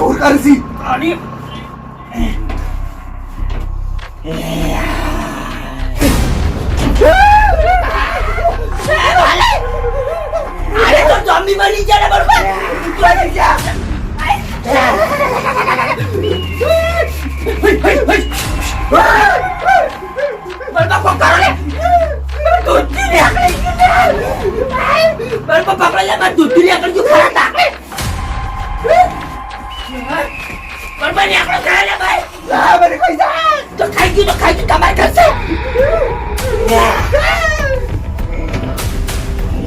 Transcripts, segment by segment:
કેટલું તોડ કરશી અને અરે તો zombie બની ગયા ને બરોબર બની ગયા બળમાં પકડો ને દૂધથી નીકળી ગયું બળમાં પકડો લે મારે દૂધથી નીકળી ગયું ખરા તાકે બળમાં નીકળો ખરા લે ભાઈ હા મને કોઈ જા તો ખાઈ ગયું તો ખાઈ ગયું તમારે ઘરશે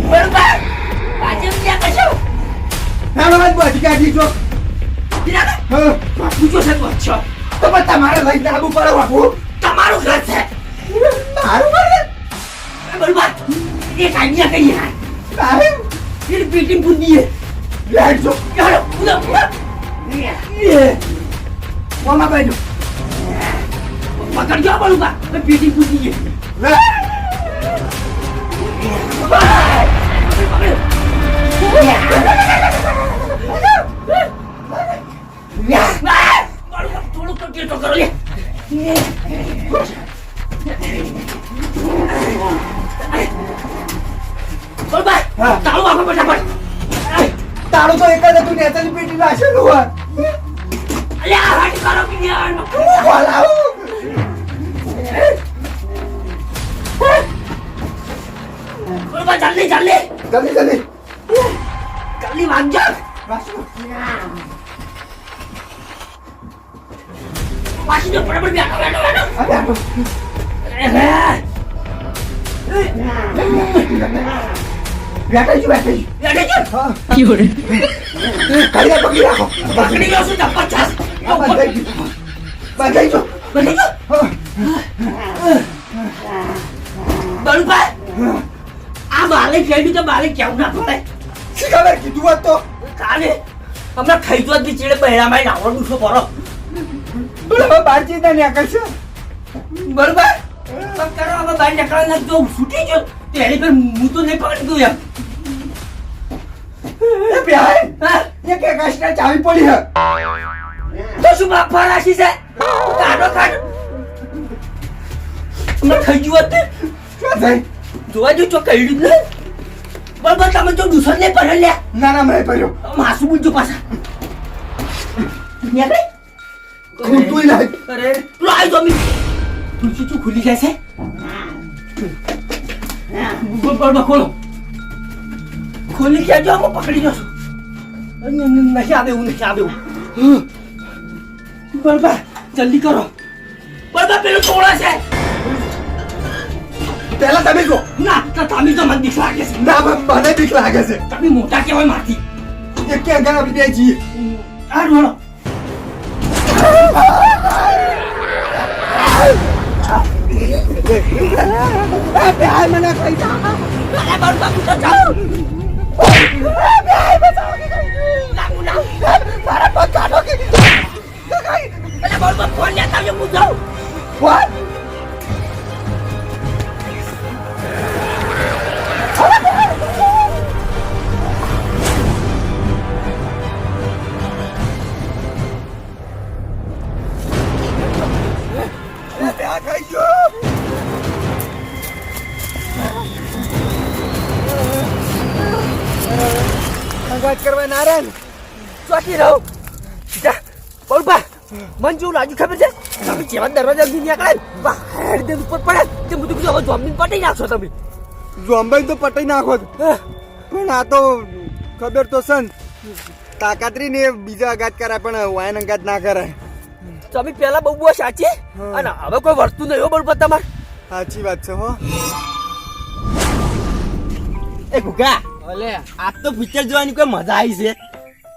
બરોબર પાછળ ત્યાં કશો હા મને બધી કાઢી જો બિરાબર હા પૂછો છે તો તમારે લઈને આવવું પડે બાપુ બંધાઈ જો બની ગયો હા. બળુભાઈ આ માલે ખેડ્યું તો બાલે કેવું ના પડે. શી ખબર? કીધું હોત તો. કાલે હમણાં ખાઈ તો ચીડે બહેરામાં નાવડો ડૂસો પડો બરોબર? પણ કરો હવે બહાર નીકળવાના જો છૂટી ગયો. તો એની પર હું તો નહીં પકડી ગયો એ બેહાય હા? એક એક કષ્ટ ચાવી પડી હે. તો શું બાપા રાશી છે? કાઢો કાઢો. હમણાં ખાઈ ગયું હતું. શું થઈ? જોવા જો ચો કઈડ્યું જ બરોબર તમે જો દૂસર નહીં પડે લ્યા ના ના મેં પડ્યો માસુ બુજો પાછા. નીકળે ખૂટતું નહીં અરે લો આઈ જો મી તુલસી તું ખુલી જાય છે બોલ બોલ બોલ, ખોલો ખોલી ગયા જો હું નથી આવે આવે એવું બરબા જલ્દી કરો બરબા પેલું તોડા છે પેલા તમે કહો ના તો તમે તો મને બીક લાગે છે ના મને બીક લાગે છે તમે મોટા કહેવાય માથી એ ક્યાં ગયા આપણે બે જઈએ આ રોલો આ બેહાય મને કઈ જા અરે બરબા હું તો જાઉં બેહાય બચાવો કે કઈ લાગુ ના મારા જેવા દરવાજા દુનિયા નીકળે વાહ હેડ દે ઉપર પડે તે બધું બધું હવે જમીન પટી નાખશો તમે. જોમ્બી તો પટાઈ નાખો પણ આ તો ખબર તો સન તાકાતરી ને બીજા અગાત કરાય પણ વાયન અંગાત ના કરાય. તમે પેલા બહુ બહુ સાચી હા. અને હવે કોઈ વર્તું નહીં હો બરબા તમારે. સાચી વાત છે હો. એ ગુગા અલે. આજ તો પિક્ચર જોવાની કોઈ મજા આવી છે.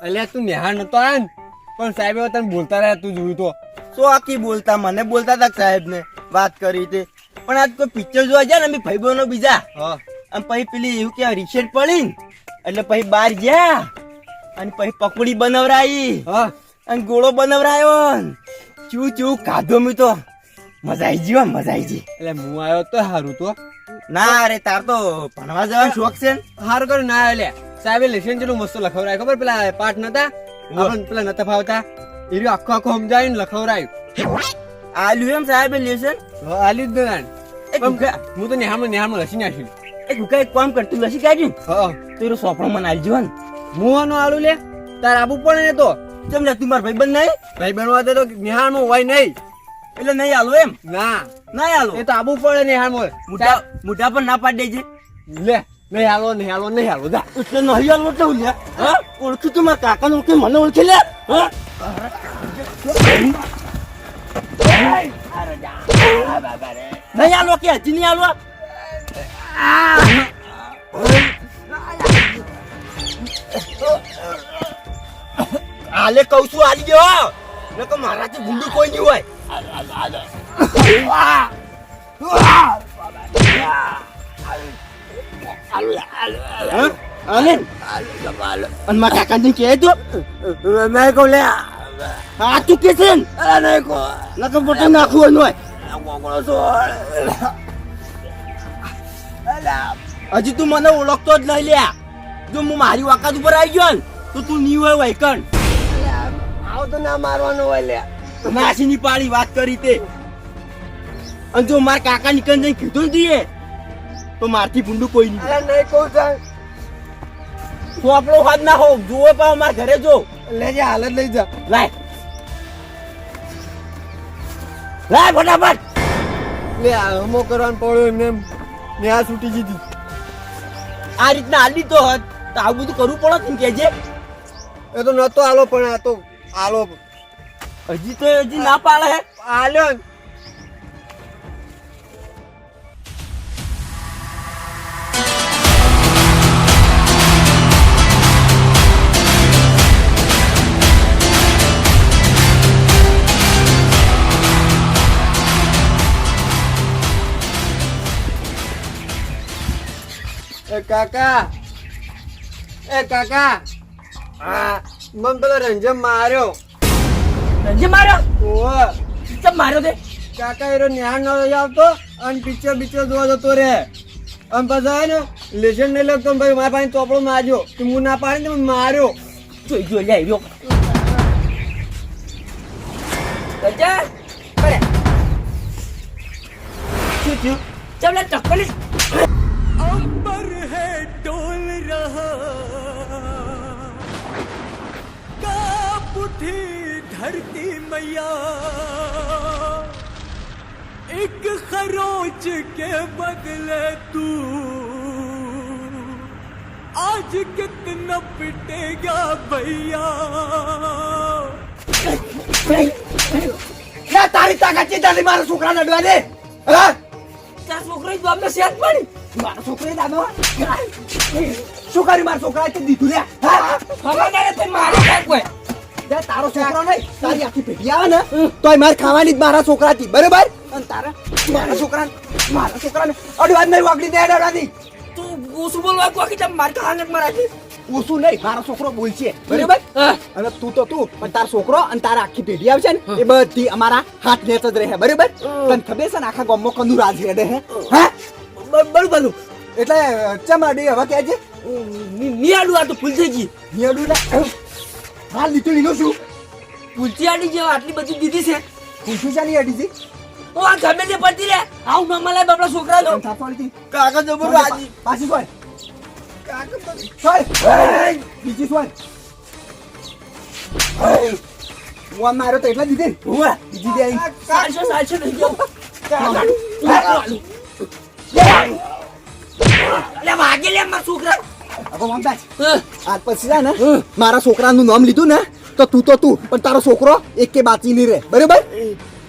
અલે તું નેહા નતો આયા ને? પણ સાહેબ તને બોલતા રહ્યા તું જોયું તો. આખી બોલતા મને બોલતા હતા સાહેબ ને વાત કરી હતી પણ આજ કોઈ પિક્ચર જોવા જાય ને અમે ભાઈ બહેનો બીજા? હા. અને પછી પેલી એવું કે રિક્ષેટ પડી ને એટલે પછી બહાર ગયા અને પછી પકોડી બનાવરાઈ. હા. અને ગોળો બનાવરાયો. ચૂ ચૂ ખાધો મી તો. મજા આવી હો, મજા આવી ગઈ. એટલે હું આવ્યો તો સારું તો. ના અરે તાર તો ભણવા જવાનો શોખ છે સારું કર્યું ના એટલે સાહેબ લેસન જેટલું મસ્ત લખવરાય ખબર? પેલા પાઠ નતા? પેલા નતા ફાવતા? એ આખો આખો સમજાવીને લખવરાયું આલ્યું એમ સાહેબ લેશન આલ્યું જ ના એ ગુગા હું તો નિહાળમાં નિહાળમાં લસી નાખ્યું એ ગુગા એક કામ કર તું લસી કાઢી હા. તેરો સોપડો મને આલજો ને. મુવાનો આલુ લે? તાર આબુ પડે ને તો. કેમ લે તું માર ભાઈબંધ નહીં ભાઈ બનવા દે તો નિહાળમાં હોય નહીં એટલે નહીં આલો એમ? ના. ના આલો? એ તો આબુ પડે નિહાળમાં મોટા મોટા પણ ના પાડી દેજે. લે નહીં હાલો નહીં હાલો નહીં હાલો જા. એટલે નહીં આલો તો લે. હા? ઓળખી તું મારા કાકાને ઓળખી મને ઓળખી લે. હા? નહીં આલો કે હજી નહીં આલો આલે કઉ છું આલી ગયો નકો મારાથી ભૂંડું કોઈ નહીં હોય હા? આલે અને મારા કાકાને કહે તો નહીં કહું લે હા તું કે છે ને નહીં કહો નકર પોતે નાખવું હોય હજી તું મને ઓળખતો જ નહીં લ્યા જો હું મારી વાકાત ઉપર આવી ગયો ને તો તું નહીં હોય વૈકણ આવો તો ના મારવાનો હોય લ્યા નાસી ની પાડી વાત કરી તે અને જો મારા કાકા નીકળ જઈને કીધું ને તીએ, તો મારથી ભૂંડું કોઈ નહીં અરે નહીં કહું સાહેબ તો આપણો હાથ ના હો જોવે પણ અમાર ઘરે જો. લેજે હાલ જ લઈ જા. લાય. લાય ફટાફટ. લે હમો કરવાનું પડ્યો એમને એમ. ન્યા છૂટી જીધી આ રીતના હાલી તો હોત. તો આવું બધું કરવું પડે ને કેજે. એ તો નતો આલો પણ આ તો આલો હજી તો હજી ના પાડે. આલ્યો એ કાકા. એ કાકા. આ મને પેલો રંજન માર્યો. રંજે માર્યો? ઓહ. ચમ માર્યો તે? કાકા એરો ન્યાણ ન આવતો અને પિક્ચર પિક્ચર જોવા જતો રે અને પછી હે ને લેશન નહીં લગતો ભાઈ મારા પાસે ચોપડો માર્યો. કે હું ના પાડી ને માર્યો. જોઈ જોઈ લે રહ્યો રંજે પડે. શું થયું? ચમ લે ચક્કરી धरती मैया एक खरोच के बदले तू आज कितना पिटेगा भैया લે તારી તાકાત છે તારી મારા છોકરાને અડવા દે હા તારા છોકરાએ તો અમને સેટ પડી મારા છોકરાએ દાદો શું કર્યું મારા છોકરાએ તે દીધું લે હા ખબર ના તે મારે કાંઈ કોઈ જા તારો છોકરો નહીં તારી આખી પેઢી આવે ને તોય મારે ખાવાની જ મારા છોકરાથી બરોબર? અને તારા મારા છોકરા મારા છોકરાને અડવા જ નહીં વાગડી દે અડવાની તું ઓછું બોલવા કોઈ કે માર ખાને મારા ઓછું નહીં મારો છોકરો બોલશે બરોબર? અને તું તો તું પણ તારો છોકરો અને તારા આખી પેઢી આવશે ને એ બધી અમારા હાથ નેચ જ રહે બરોબર? તને ખબર છે ને આખા ગામમાં કંદુ રાજ હેડે હે? હા? બરોબર એટલે ચમડી હવે કહેજે નિયાડું આ તો ભૂલ થઈ ગઈ નિયડું ને હાલ લીધું લીધું શું ભૂલથી આડી જે આટલી બધી દીધી છે. પૂછ્યું ચાલી આડી હતી ઓ આ ગમે તે પડતી રે. આવું ન મળે બાપડા છોકરાનો સાચવાડીથી કાકા જબર આજી પાછી સોય સોય. બીજી સોય. હું? માર્યો તો એટલા દીધી. ને હુઆ. બીજી દે અહીં. સાચો સાચો નહીં જાઉં લે વાગે લે મારા છોકરા. હવે મમતાજ હા. આજ પછી છે ને મારા છોકરાનું નામ લીધું ને તો તું તો તું પણ તારો છોકરો એક કે બાચી નહીં રહે બરાબર?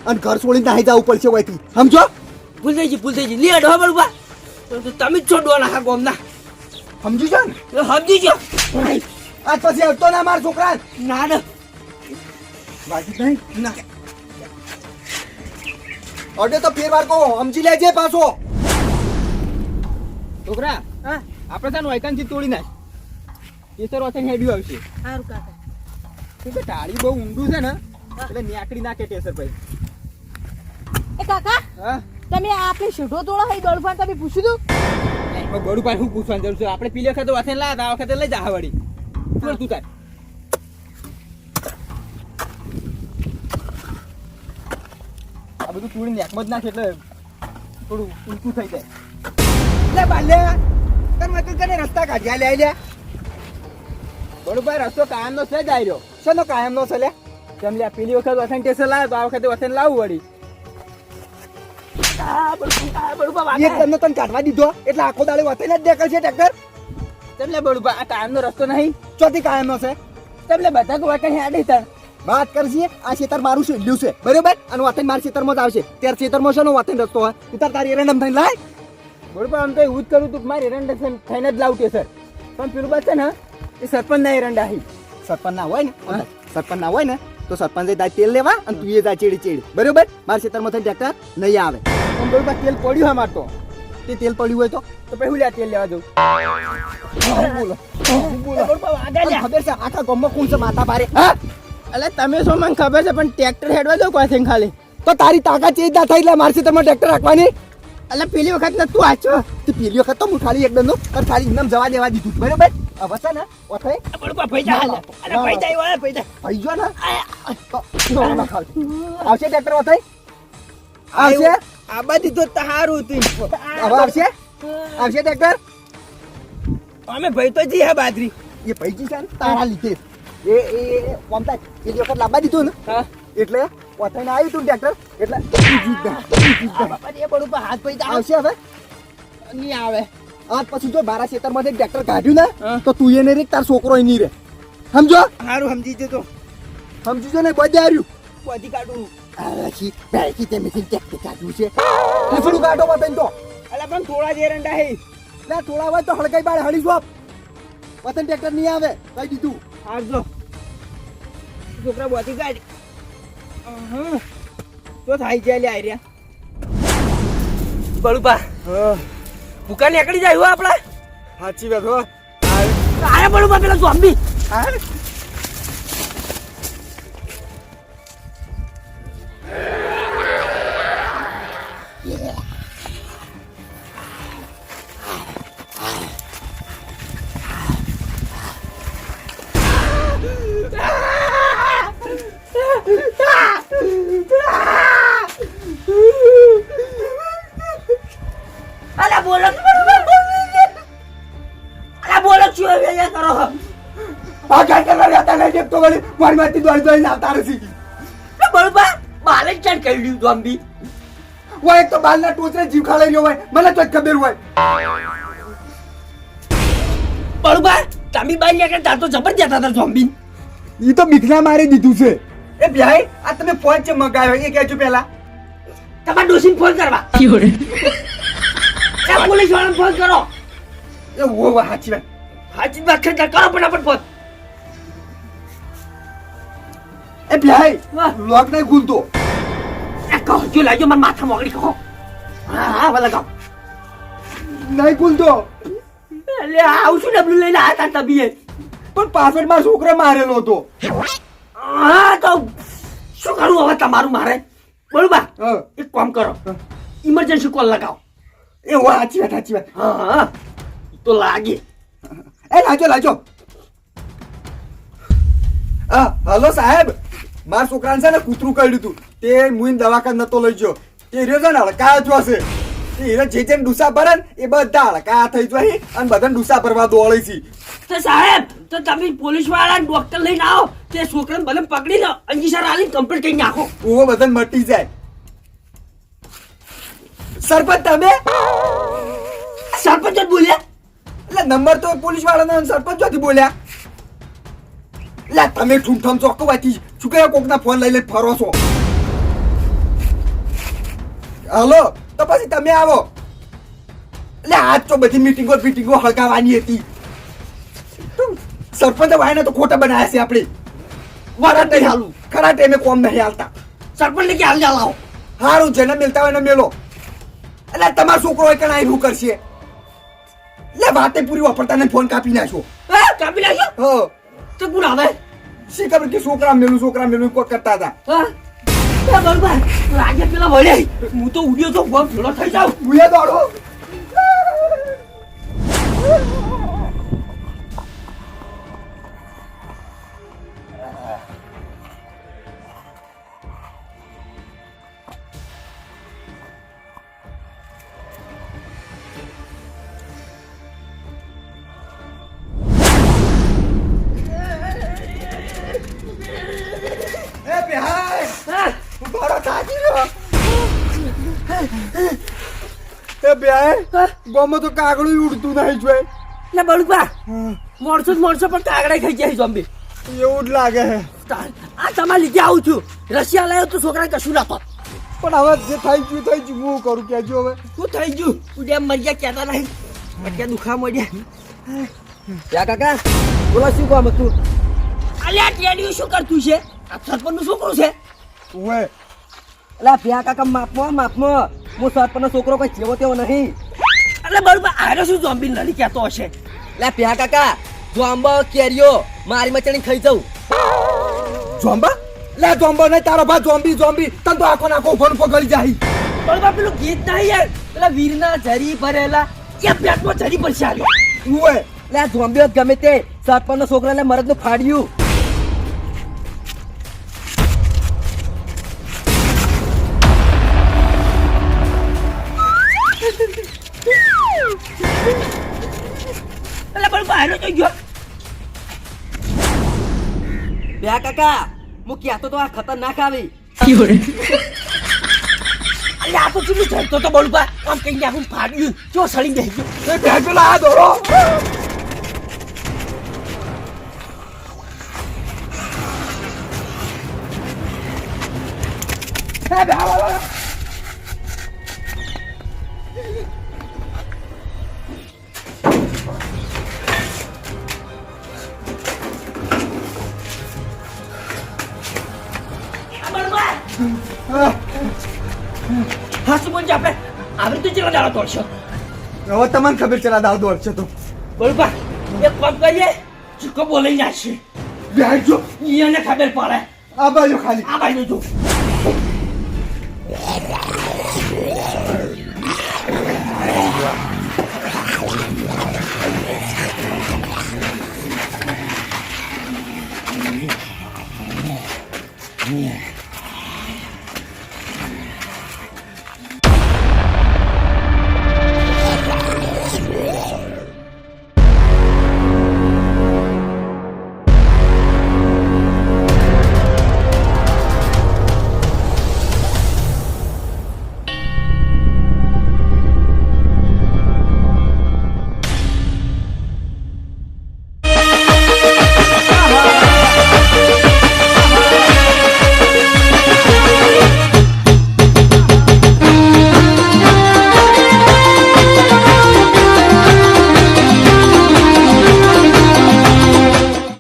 અને ઘર છોડીને નાહી જવું પડશે વયથી. સમજો? ભૂલ થઈ ગઈ ભૂલ થઈ ગઈ નિયાડો હા બરોબર તમે જ છોડવા નાખા ગોમના. સમજી છો ને? સમજી ગયો. આજ પછી આવતો ના મારા છોકરા. ના ના. બાકી નહીં? ના. અડે તો ફેર વાર કહો. સમજી લેજે પાછો. છોકરા હા? આપણે તાનું આઈકાનથી તોડી નાખ એ સર વચ્ચે હેડ્યું આવશે. સારું કાકા. તું કે ટાળી બહુ ઊંડું છે ને એટલે નેકડી નાખે ટેસર ભાઈ. એ કાકા હા? તમે આપણે શેઢો તોડો હઈ દોડફાન તમે પૂછ્યું તું? બડું પાસે હું પૂછવાની જરૂર છે? આપણે પીલે વખતે વાસણ લાયા આ વખતે લઈ જા વળી તું તું તાર. આ બધું તોડી નેકમાં જ નાખે એટલે થોડું ઊંચું થઈ જાય. લે બાલે તને મત કને રસ્તા કાઢ્યા લે લે. બરોબર રસ્તો કાયમનો છે જ આવ્યો શેનો કાયમ નો છે લે? તેમ લે પેલી વખત વથન ટેસર લાવ્યો તો આ વખતે વથન લાવું વળી. એક તમને તને કાઢવા દીધો એટલે આખો દાડે વતેને જ દેખાય છે ટ્રેક્ટર તેમ લે બરોબર આ કાયમનો રસ્તો નહીં? ચોથી કાયમ નો છે. તેમ લે બધા કોઈ હેડી તણ વાત કરશે આ ખેતર મારું શેડ્યું છે. બરોબર? અને વતન મારા ખેતરમાં જ આવશે. ત્યારે ખેતરમાં છે વતન રસ્તો હોય? ઉતાર તારી એરંડમ થઈને લાય. બરોબર આમ તો એવું જ કરું તું મારે એરંડા છે થઈને જ લાવતી સર પણ પેલું બસ છે ને એ સરપંચ ના એરંડા હી સરપંચ ના હોય ને સરપંચ ના હોય ને તો સરપંચે તાર તેલ લેવા અને તું એ તાર ચેડી ચેડી. બરોબર? મારા ખેતરમાં થઈને ટ્રેક્ટર નહીં આવે. પણ બરોબર તેલ પડ્યું અમાર તો. તે તેલ પડ્યું હોય તો? તો પછી હું લ્યા તેલ લેવા જવું બોલો. ખબર છે આખા ગામમાં કોણ છે માતા ભારે? હા? એટલે તમે શું મને ખબર છે પણ ટ્રેક્ટર હેડવા દો કોઈ ખાલી? તો તારી તાકાત ચેજ ના થઈ એટલે મારા તમે ટ્રેક્ટર રાખવાની? એટલે પેલી વખત ને તું આચો તે પેલી વખત તો હું ખાલી એકદમ અને ખાલી એમને જવા દેવા દીધું બરોબર? હવે છે ને પૈસા ભાઈ જો ને. આવશે ટ્રેક્ટર ઓથે? આવશે? આ બધી તો તારું તું હવે આવશે? આવશે ટ્રેક્ટર? અમે ભાઈ તો જી હે બાજરી. એ પૈકી છે ને તારા લીધે. એ એ એ કોમતા પેલી વખત લાંબા દીધું ને. એટલે ઓથે આવ્યું તું ટ્રેક્ટર એટલે. એ બરોબર હાથ પૈસા આવશે હવે? નહીં આવે. આજ પછી જો મારા ખેતરમાંથી ટ્રેક્ટર કાઢ્યું ને તો તું એને રે તાર છોકરો નહીં રે. સમજો? સારું સમજી જતો સમજી જો ને બધે આવ્યું બધી કાઢું આરાશી બેકી તે મેથી ટ્રેક્ટર કાઢ્યું છે. લીસડું કાઢો બતાઈ તો. એટલે પણ થોડા જે રંડા હે. ના થોડા હોય તો હળગાઈ બાળ હળી જોપ વતન ટ્રેક્ટર નહીં આવે કઈ દીધું. આવજો છોકરા બોધી કાઢ. તો થાય છે લે આર્યા બળુપા ભૂકા નીકળી જાય હો આપડા સાચી વાત હો. આયા બળુપા પેલા ઝોમ્બી અલા રહેતા વળી મારી મારથી દોડી દોડીને આવતા રહેશે એ બળુપા બાલે જ કરી દીધું ઝોમ્બી હોય એક તો બાલના ટોચરે જીવ ખાઈ રહ્યો હોય મને તો ખબર હોય. બળબા તમે બાઈ નીકળે તાર તો જબર જતા હતા ઝોમ્બી ઈ તો બીકના મારી દીધું છે. એ ભાઈ આ તમે ફોન છે મગાવ્યો? એ કહેજો પેલા તમારે ડોસીને ફોન કરવા. એ પોલીસ વાળાને ફોન કરો. એ ઓ સાચી વાત. હાજી વાત કરી કરો ફટાફટ ફોન એ ભાઈ વાહ. લોક નહીં ખુલતો એ કહો જો લાગ્યો મને માથા મોકડી કહો. હા હા ભલે કહો નહીં ખુલતો એટલે આવું શું ડબલું લઈને આવ્યા હતા તબીએ પણ પાછળ છોકરા મારેલો હતો. હા તો શું કરું હવે તમારું મારે? બરોબર એક કામ કરો. ઇમરજન્સી કોલ લગાવો. એ વો સાચી વાત સાચી વાત. હા હા. તો લાગે. એ લાજો લાજો. હા હલો સાહેબ. મારા છોકરાને છે ને કૂતરું કર્યું હતું તે મુઈને દવાખાને નતો લઈ ગયો. તે રહ્યો છે ને હડકાયા જ હશે તે હીરો જે જેમ ડૂસા ભરે ને એ બધા હડકાયા થઈ જાય અને બધાને ડૂસા ભરવા દોડે છે. તો સાહેબ તો તમે પોલીસવાળા ડોક્ટર લઈને આવો. તે છોકરાને ભલે પકડી લો. અંજીસર આલી કમ્પ્લીટ કરી નાખો. ઉવો બધાને મટી જાય. સરપંચ તમે? સરપંચ જ બોલ્યા? એટલે નંબર તો પોલીસ વાળાને સરપંચ જોથી બોલ્યા. એટલે તમે ઠૂમઠમ ચોકવાથી શું કોકના ફોન લઈ લઈને ફરો છો હલો તો પછી તમે આવો એટલે આજ તો બધી મીટિંગો મીટિંગો હળગાવાની હતી સરપંચ વાયને તો ખોટા બનાવ્યા છે આપણે વારા નહીં હાલું ખરા ટાઈમે કોમ નહીં હાલતા સરપંચ ને કે હાલ લાવો હારું જેને મિલતા હોય એને મેલો એટલે તમારો છોકરો હોય કણ આવ્યું કરશે એટલે વાતે પૂરી વાપરતા ને ફોન કાપી નાખ્યો કાપી નાખ્યો હો તો પૂરા આવે શી ખબર કે છોકરા મેલું છોકરા મેલું કોઈ કરતા હતા. બળુભા લાગે પેલા વળે. હું તો ઉડ્યો તો ભેળો થઈ જાઉં. હું દોડો. મારો થાકી રહ્યો એ બે. ગોમાં તો કાગડું ઉડતું નહીં જોઈ લે બળુભા મોણસો જ પણ કાગડા ખાઈ જાય ઝોમ્બી એવું જ લાગે આ તમારે લીધે આવું છું. રશિયા લાવ્યો તો છોકરા કશું નતો પણ હવે જે થઈ ગયું થઈ ગયું હું કરું કેજો હવે. શું થઈ ગયું. ઉડ્યા મરી ગયા કહેતા નહીં. અત્યારે દુખા મળ્યા. ત્યાં કાકા બોલો શું કામ હતું? અલ્યા ટેડિયું શું કરતું છે? આ સરપંચનું છોકરું છે? ઓએ અલા પ્યા કાકા માપમાં માપમાં હું સરપંચનો છોકરો કોઈ જેવો તેવો નહીં. એટલે બરોબર આરે શું ઝોમ્બી નલી કહેતો હશે? લે ભ્યા કાકા જોમ્બો કેરીઓ મારી મચણી ખાઈ જાઉં. જોમ્બા લે જોમ્બો નહીં તારો ભા જોમ્બી જોમ્બી તન તો આખો નાખો ફોન પર ગળી જાય. બરોબર પેલું ગીત નહીં યાર. પેલા વીરના જરી ભરેલા. એ પેટમાં જરી પર આવ્યો ઓએ લે જોમ્બી ગમે તે સરપંચનો છોકરાને મરદનું ફાડ્યું. તો ગયો પ્યા કાકા હું કહેતો તો આ ખતરનાક આવી એટલે આ તો ચીલું જડતો તો બરોબર આમ કઈ આખું ફાડ્યું જો સળી દઈ ગયું એ બે હા, શું બોલશે આપણે આવી તો ચેલા દાડો દોડશો? હવે તમને ખબર ચલા દાવ દોડશો તો. તો બરોબર એક કામ કરીએ ચૂકો બોલાઈ નાખશે બેન જો એને ખબર પડે. આ બાજુ ખાલી. આ બાજુ જો.